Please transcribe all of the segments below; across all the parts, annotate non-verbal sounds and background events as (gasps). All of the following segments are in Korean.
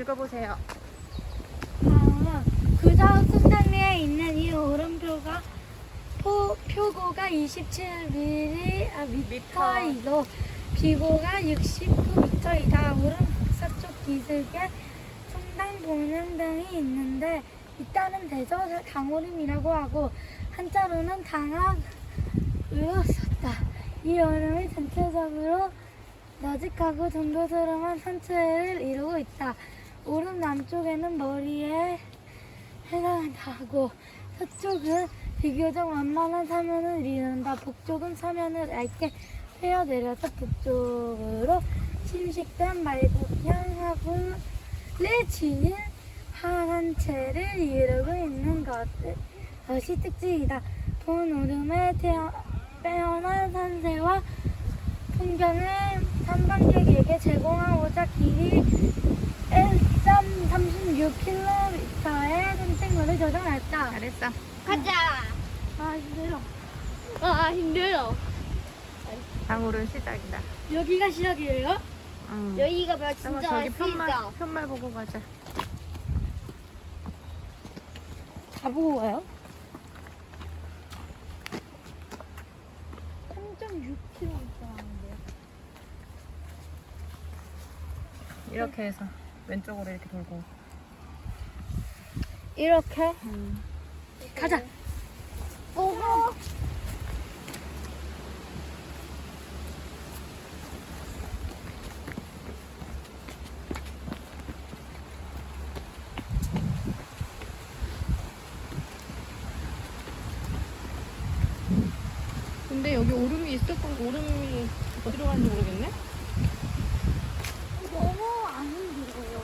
읽어보세요. 다음은 구자읍 순장리에 있는 이 오름표가 포, 표고가 27mm 아, 미터이고 비고가 69m이다. 오름 북서쪽 기슭에 성당 보는 등이 있는데 이따는 대저 강오름이라고 하고 한자로는 당학으로 썼다. 이 오름이 전체적으로 너직하고 정도스러운 산체를 이루고 있다. 오른 남쪽에는 머리에 해당하고 서쪽은 비교적 완만한 사면을 이룬다. 북쪽은 사면을 얇게 휘어내려서 북쪽으로 침식된 말국향하고를 지닌 하산체를 이루고 있는 것, 것이 특징이다. 본 오름에 태어, 빼어난 산세와 풍경을 탐방객 에게 제공하고자 길이 1.36km의 산책로를 조정했다. 잘했어. 가자. 아 힘들어. 아 힘들어. 당오름 시작이다. 여기가 시작이에요? 응. 여기가 뭐 진짜 저기 편말. 편말 보고 가자. 가보고 가요? 3.6km 있었는데. 이렇게 해서 왼쪽으로 이렇게 돌고. 이렇게 음. 가자. 보고. 근데 여기 오름이 있을 거고 오름이 어디로 가는지 모르겠네? 너무 안 힘들어요.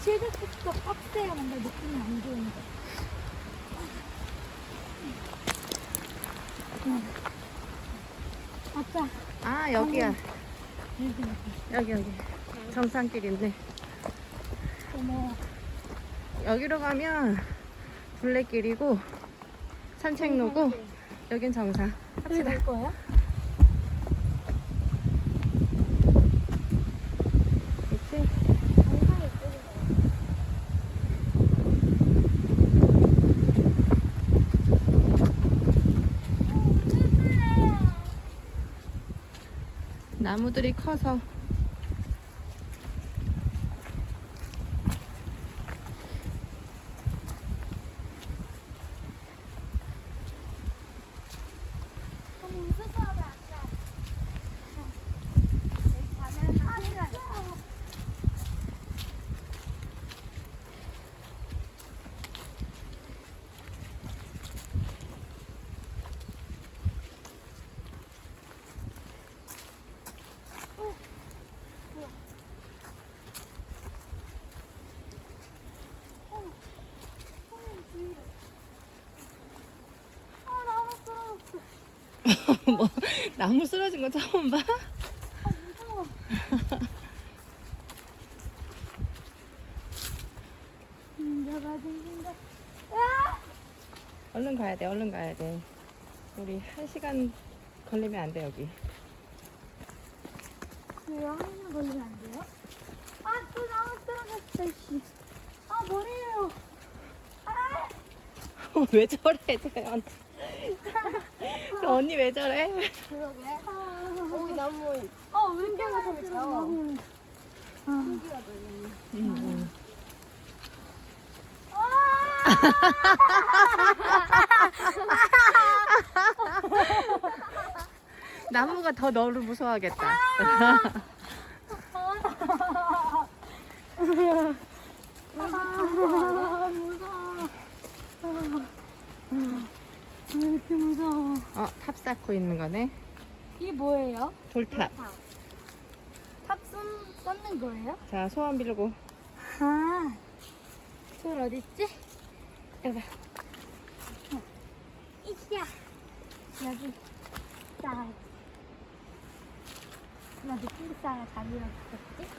시작부터 빡세야 뭔가 느낌이 안 좋은데. 응. 맞자. 아, 여기야. 여기 여기, 여기. 정상길 있네. 어머. 여기로 가면 둘레길이고 산책로고 여긴 정상. 합시다. 정상에 있어요. 나무들이 커서 (laughs) 뭐 나무 쓰러진 거 처음 봐? 내가 (laughs) 생긴다. 얼른 가야 돼, 얼른 가야 돼. 우리 한 시간 걸리면 안 돼, 여기. 왜요? 한번 걸리면 안 돼요? 아, 또 나무 떨어졌어, 씨. 아, 머리에요. 아, (laughs) 왜 저래? 그 언니 왜 저래? 그러게. 거기 나무 어, 왜 이렇게 잘. 아. 응. 나무가 더 너를 무서워하겠다. 아, 무서워. 아, 왜 이렇게 무서워? 어, 탑 쌓고 있는 거네. 이게 뭐예요? 돌탑. 탑 쏟, 쏟는 거예요? 자, 소원 빌고. 아, 손 어딨지? 여기. 이야. 여기. 딱. 나 느낌 싸가 잠이랑 붙었지?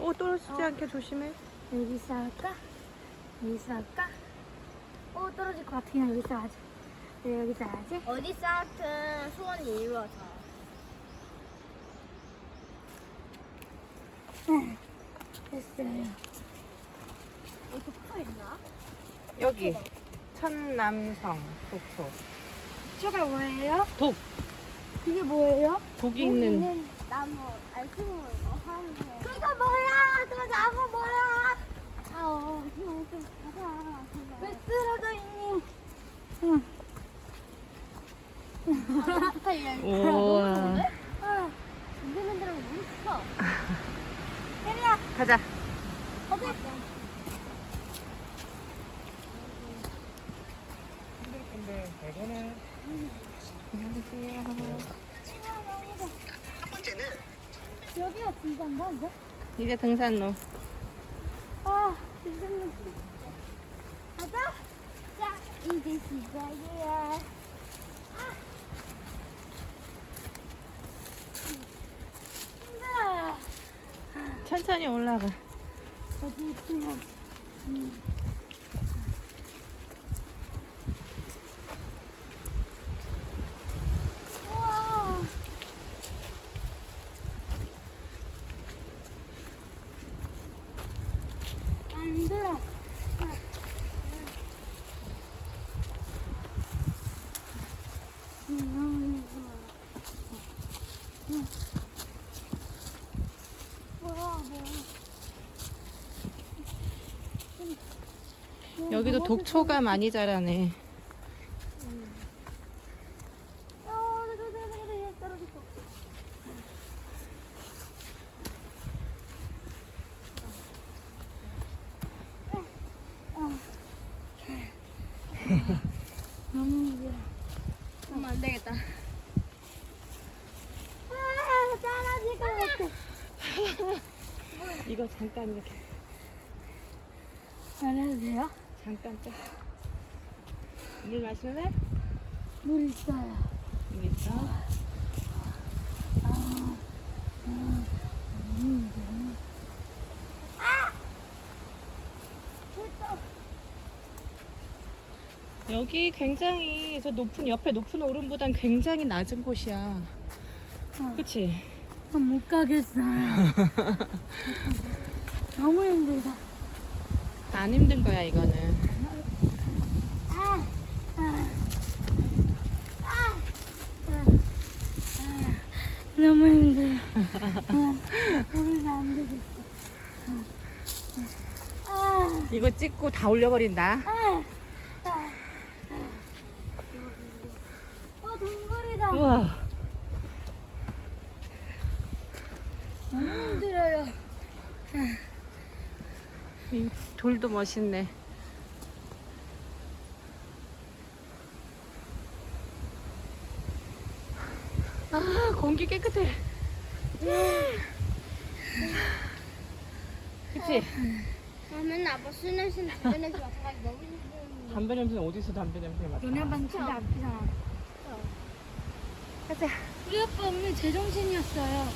오, 떨어지지 않게 조심해. 여기 싸울까? 여기 싸울까? 오, 떨어질 것 같아. 그냥 여기 싸가자. 네, 여기 싸야지. 어디 쌓든 소원이 이루어져. 됐어요. 어디 붙어 있나? 여기. 천남성 독소. 저가 뭐예요? 독. 이게 뭐예요? 독이 있는. 나무 알콩을 뭐 하는 거. 그거 뭐야? 저 나무 뭐야? 아, 그냥 좀 가자. 왜 쓰러져 있니? 응. 우와. 혜리야, 가자. 여기가 진짜인가 이제? 이제 등산로. 아, 진짜는. 가자. 자, 이제 시작이야. 아. 힘들어요. 천천히 올라가. 어디 있으면. 음. 우와. 안 힘들어. 음, 너무 힘들어. 음. 뭐야, 뭐야. 여기도 독초가 많이 자라네. 안 되겠다. 아, 떨어질 것 같아. 이거 잠깐 이렇게. 잘해도 돼요? 잠깐 좀. 물 마실래? 물 있어요. 여기 있어. 여기 굉장히 저 높은 옆에 높은 오름보단 굉장히 낮은 곳이야. 그치? 아, 못 가겠어요. (laughs) 너무 힘들다. 안 힘든 거야 이거는. 너무 힘들어. 안 되겠어. 아, 이거 찍고 다 올려버린다. 어, 동굴이다. 우와. 너무 힘들어요. 이 돌도 멋있네. 아, 공기 깨끗해. 그치? 아, 맨날 아빠 술 냄새, 담배 냄새 맡아가지고 너무 힘들어. 담배 냄새는 어디서 담배 냄새 맡아? 너네 반 침대 앞이잖아. 가자. 우리 아빠 오늘 제정신이었어요.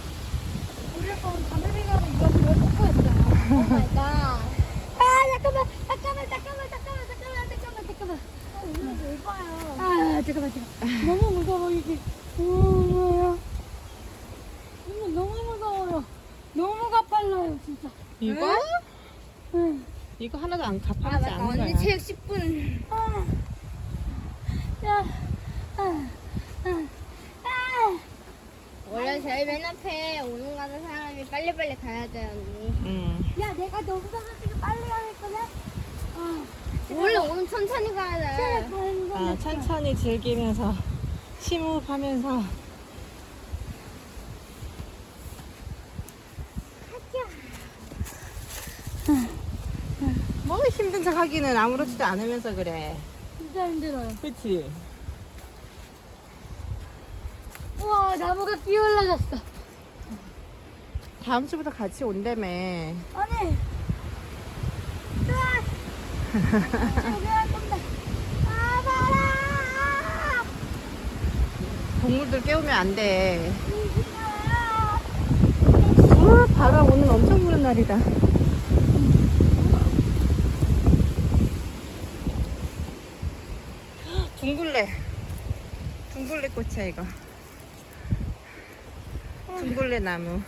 우리 아빠 오늘 담배 가서 이거 그걸 뽑고 했어요. 오 마이 갓. 잠깐만, 잠깐만, 잠깐만, 잠깐만, 잠깐만, 잠깐만, 잠깐만. 아, 잠깐만, 잠깐만. 너무 무서워, 이게. 우와요. 이거 너무 무서워요. 너무 가팔라요, 진짜. 이거? 응. 이거 하나도 안 아, 가파르지 않은 거야. 언니 체육 10분. 아. 야. 아. 아. 아. 원래 저희 맨 앞에 오는 가는 사람이 빨리빨리 가야 돼요, 언니. 음. 야, 내가 너보다 솔직히 빨리 가야 거냐? 아, 원래 오늘 천천히 가야 돼. 아, 천천히 즐기면서 심호흡하면서 뭐 힘든 척 하기는 아무렇지도 않으면서 그래. 진짜 힘들어요. 그치? 우와, 나무가 끼어 올라갔어. 다음 주부터 같이 온다며. 아니. 아! (laughs) 동물들 깨우면 안 돼. 와, 바람 오늘 엄청 부는 날이다. (gasps) 둥글레. 둥글레 꽃이야, 이거. 둥글레 나무.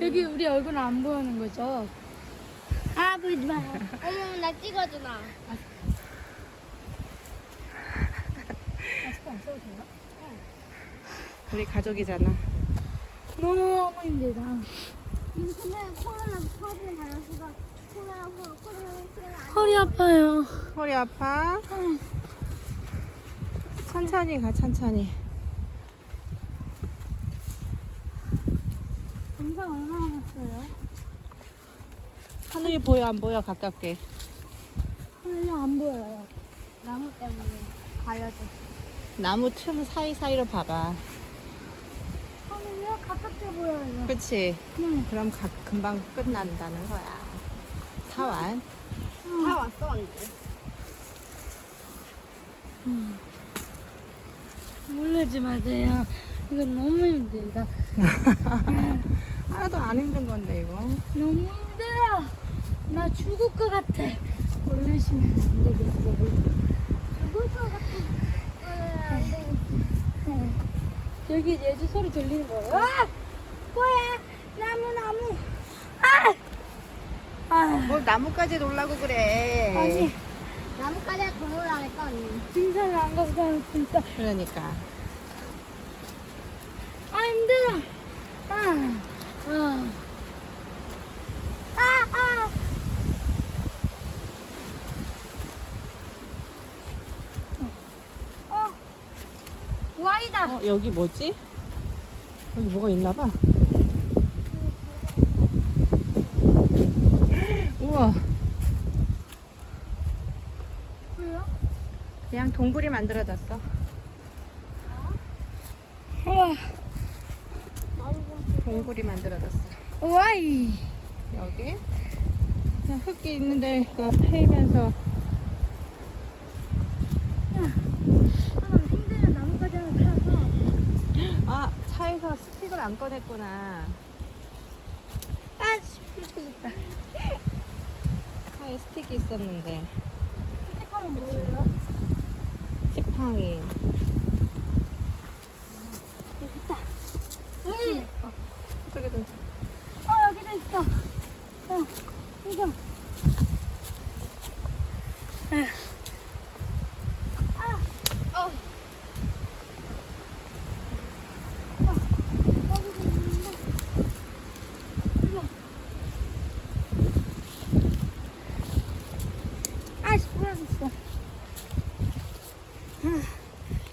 여기 우리 얼굴 안 보이는 거죠? 아, 보이지 마요. 어머 나 찍어줘 나. 마스크 안 써도 돼요? 우리 가족이잖아. 너무 힘들다. 근데 코로나 퍼지는 바이러스가 코로나 코로나 코로나 허리 아파요. 허리 아파? 천천히 가, 천천히. 영상 얼마나 났어요? 하늘이 보여, 안 보여, 가깝게. 하늘이 안 보여요. 나무 때문에 가려져. 나무 틈 사이사이로 봐봐. 하늘이 가깝게 보여요. 그치? 응. 그럼 가, 금방 끝난다는 거야. 사완. 다 왔어 언니. 놀라지 마세요. 이건 너무 힘들다. (laughs) 하나도 안 힘든 건데, 이거. 너무 힘들어. 나 죽을 것 같아. 놀라시면 안 되겠어. 죽을 것 같아. 안 되겠어. 여기 예주 소리 들리는 거예요? 아! 뭐야? 나무, 나무. 아! 아! 뭘 나무까지 놀라고 그래. 아니, 올라갈까 언니. 등산을 안 가고 다는 진짜. 그러니까. 아, 힘들어. 아, 아. 아, 아. 어. 와이다. 어, 여기 뭐지? 여기 뭐가 있나 봐. 우와. 뭐야? 그냥 동굴이 만들어졌어. 우와. 동굴이 만들어졌어. 와이. 여기. 그냥 흙이 있는데 그 패이면서 아, 힘들어. 나뭇가지 하나 타서. 아 차에서 스틱을 안 꺼냈구나. 아, 미치겠다. 차에 스틱이 있었는데 스티커는 뭐예요? 지팡이. 여기 있다. 여기. 저기도 어, 여기도 있어. 어, 어. 이거. 아, 씨, 부러졌어.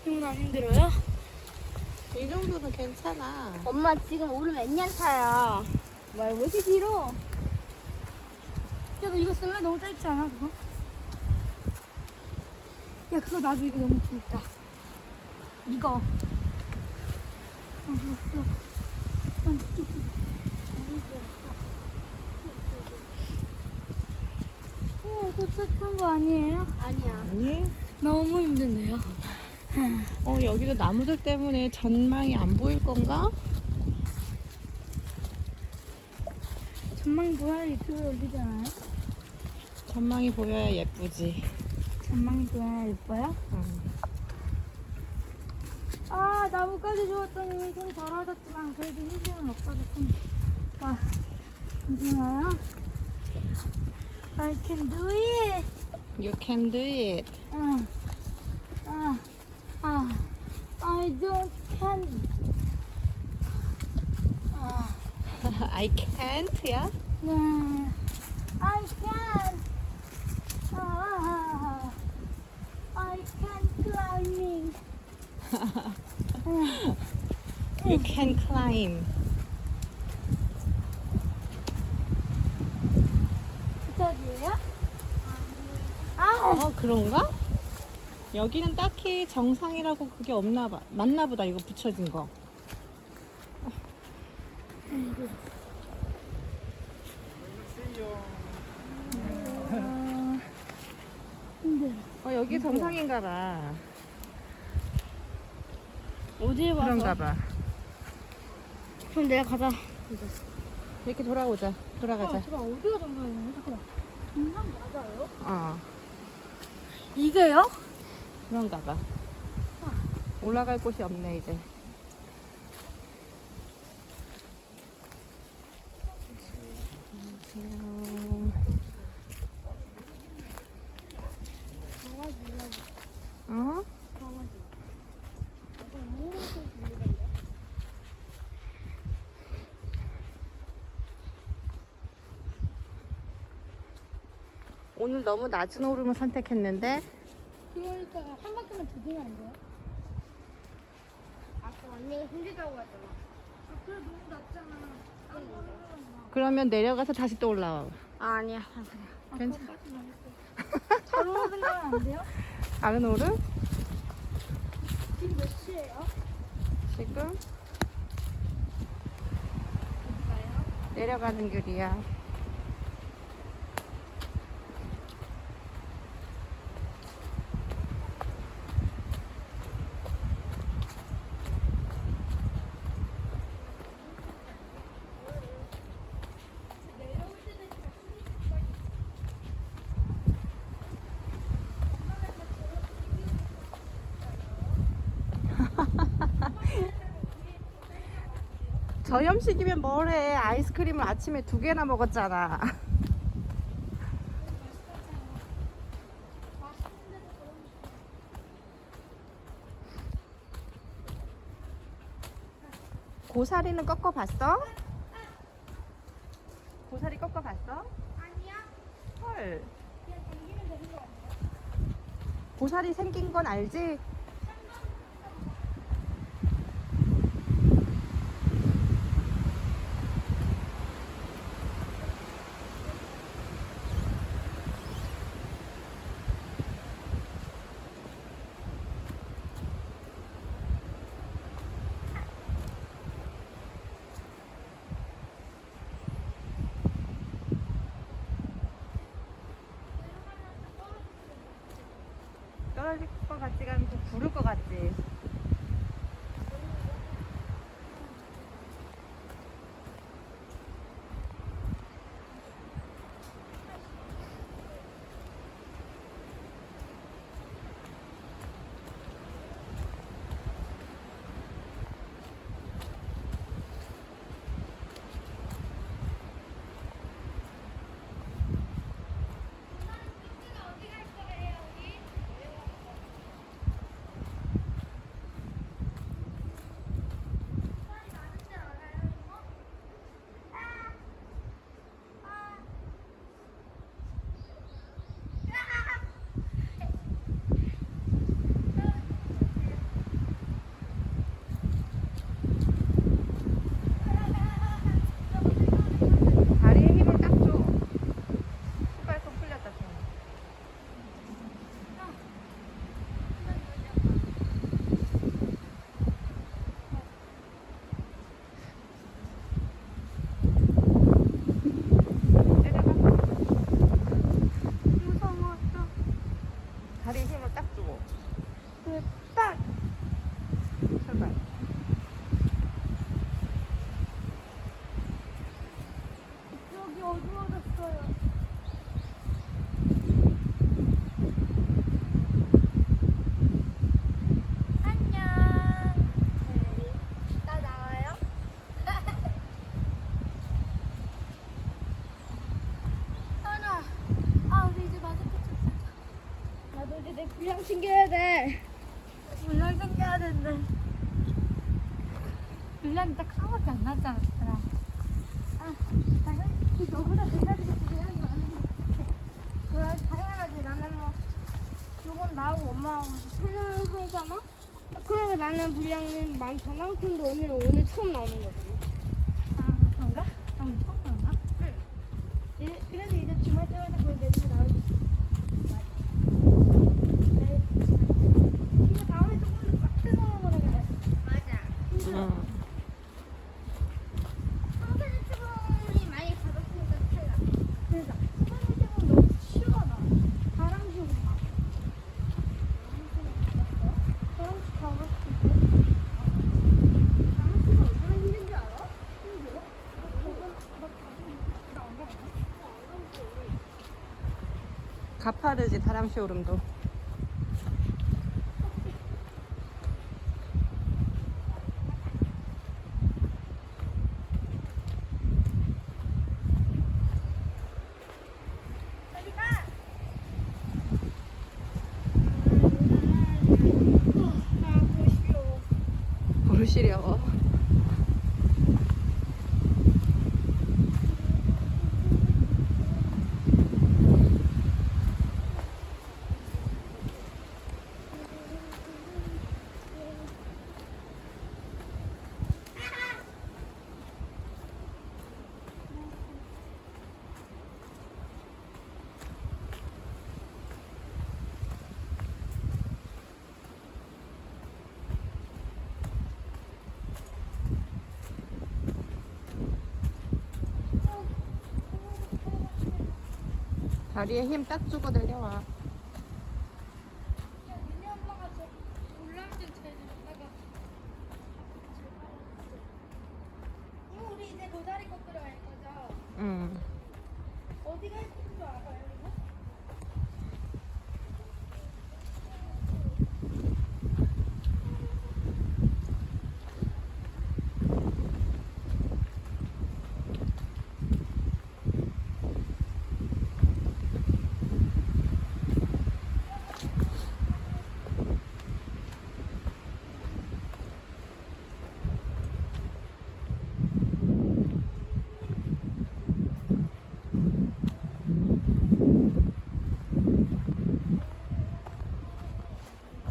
이건 안 힘들어요? 이 정도는 괜찮아. 엄마 지금 오름 몇년 차야. 뭐야 왜 이렇게 길어? 쓸래? 너무 짧지 않아, 그거? 야, 그거 나도 이거 너무 길다. 이거. 어. 어, 어, 도착한 거 아니에요? 아니야. 아니? 너무 힘드네요. 어 여기도 나무들 때문에 전망이 안 보일 건가? 전망 보아야 유튜브에 올리잖아요? 전망이 보여야 예쁘지. 전망 보아야 예뻐요? 응. 아, 나무까지 좋았더니 좀 덜어졌지만 그래도 힘들은 없어서 좀, 아, 괜찮아요? I can do it! You can do it. 아, 아, 아, I don't can. (laughs) I can't야? 네. I can. 아, I can climbing. You can climb. 부탁이에요? 아, 어 그런가? 여기는 딱히 정상이라고 그게 없나 봐. 맞나 보다 이거 붙여진 거. 어 여기 정상인가 봐. 어디에 와서? 그런가 봐. 그럼 내가 가자. 이렇게 돌아오자. 돌아가자. 어, 잠깐 어디가 정상이에요? 잠깐만. 정상 맞아요? 어 이게요? 그런가 봐. 올라갈 곳이 없네 이제. 어? 오늘 너무 낮은 오름을 선택했는데 그러니까 한 바퀴만 더 돌면 안 돼요? 아까 언니가 힘들다고 했잖아. 아, 그래 너무 낮잖아. 그러면 내려가서 다시 또 올라와. 아니야. 괜찮아. (laughs) 잘 오르는 거면 안 돼요? 다른 오름? 지금 몇 시예요? 지금 내려가는 길이야. 저염식이면 뭐래? 아이스크림을 아침에 두 개나 먹었잖아. (laughs) 고사리는 꺾어봤어? 고사리 꺾어봤어? 아니야. 헐. 고사리 생긴 건 알지? 떨어질 것 같지 좀 부를 것 같지. 분량은 많잖아? 근데 오늘은 오늘 처음 나오는 거잖아 아, 그런가? 응, 처음 그런가? 예, 그래서 이제 주말 때마다 그걸 내주고 나오지 네. 이거 다음에 조금 더 빡세 먹어보는 거야 맞아 응. 황사 유튜브이 많이 가졌으니까 탈락 그러니까. 수박 유튜브는 너무 쉬워나. 바람식으로 막 바람식 가고 싶은데 바람식이 얼마나 힘든 줄 알아? 힘들어? 가파르지 다람 쇼룸도. 아 보시오 부르시려. 다리에 힘 딱 주고 내려와. 민희 엄마가 저 울람증 제주다가 이거 우리 이제 도다리 꺾으러 갈 거죠? 응. 어디가 예쁜 줄 알아요 이거?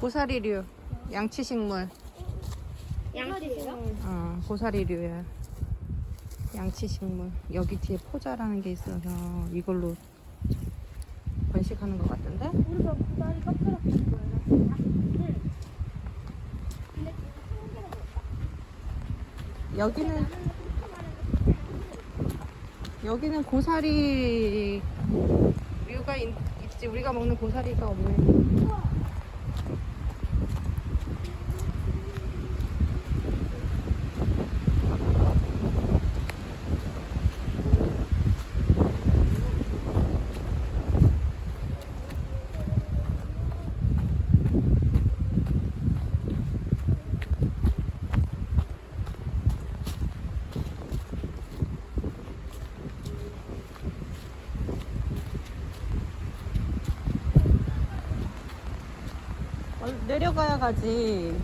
고사리류, 양치식물. 양치세요? 어, 고사리류야. 양치식물. 여기 뒤에 포자라는 게 있어서 이걸로 번식하는 것 같은데? 우리가 근데 그거 한더 여기는 여기는 고사리 류가 있, 있지 우리가 먹는 고사리가 없네. 어, 내려 가야 가지.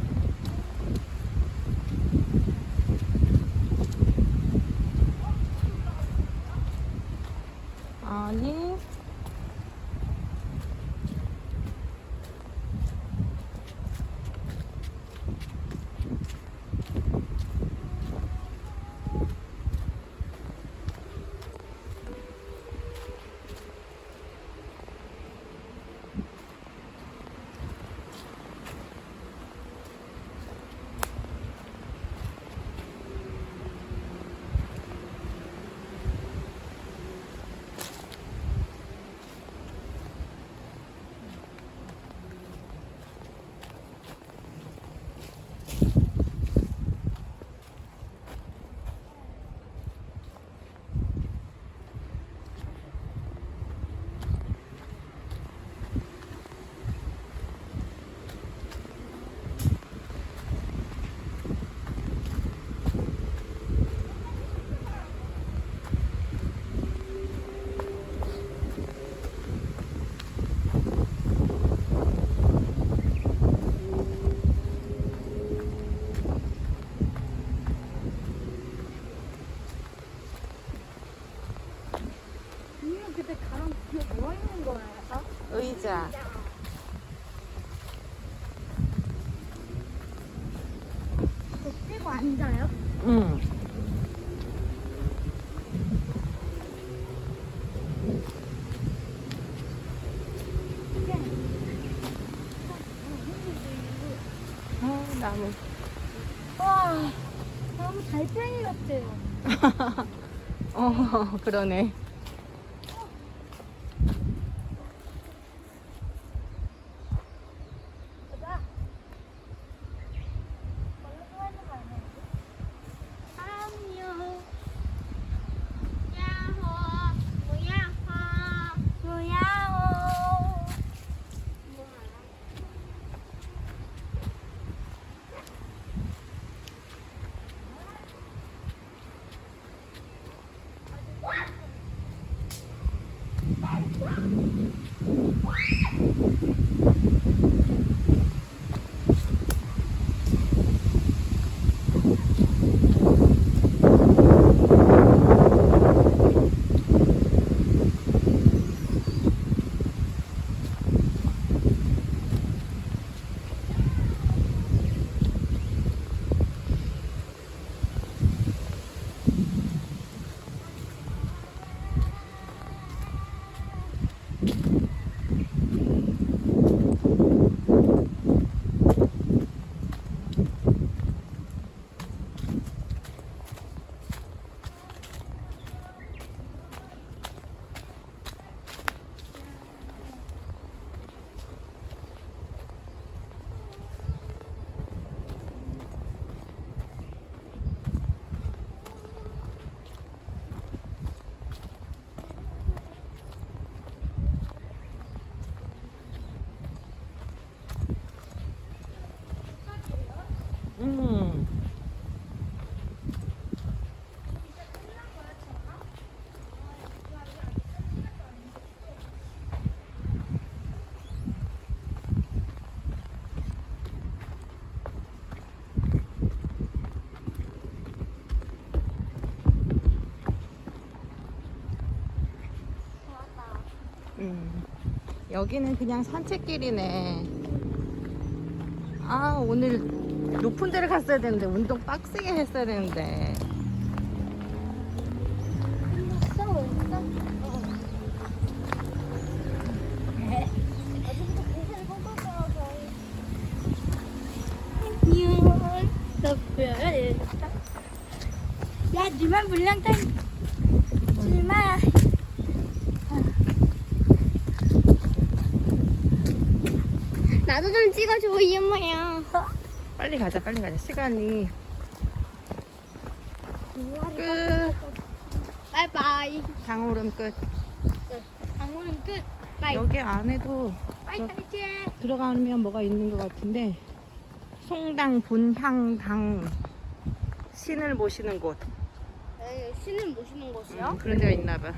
가방 뒤에 뭐 있는 거예요? 의자. 그거 앉아요? 응. 어, 어, 와, 너무 달팽이 같아요. (laughs) 어, 그러네. 여기는 그냥 산책길이네. 아, 오늘 높은 데를 갔어야 되는데, 운동 빡세게 했어야 되는데. 야, 니만 물량 타임. 니만. 나도 좀 찍어줘, 이 엄마야. 빨리 가자, 빨리 가자. 시간이 끝. 바이바이. 장오름 끝. 방울은 끝. 바이. 여기 안에도 바이, 탈게. 들어가면 뭐가 있는 것 같은데, 송당 분향당 신을 모시는 곳. 신을 모시는 곳이요? 음, 그런 데가 있나 봐.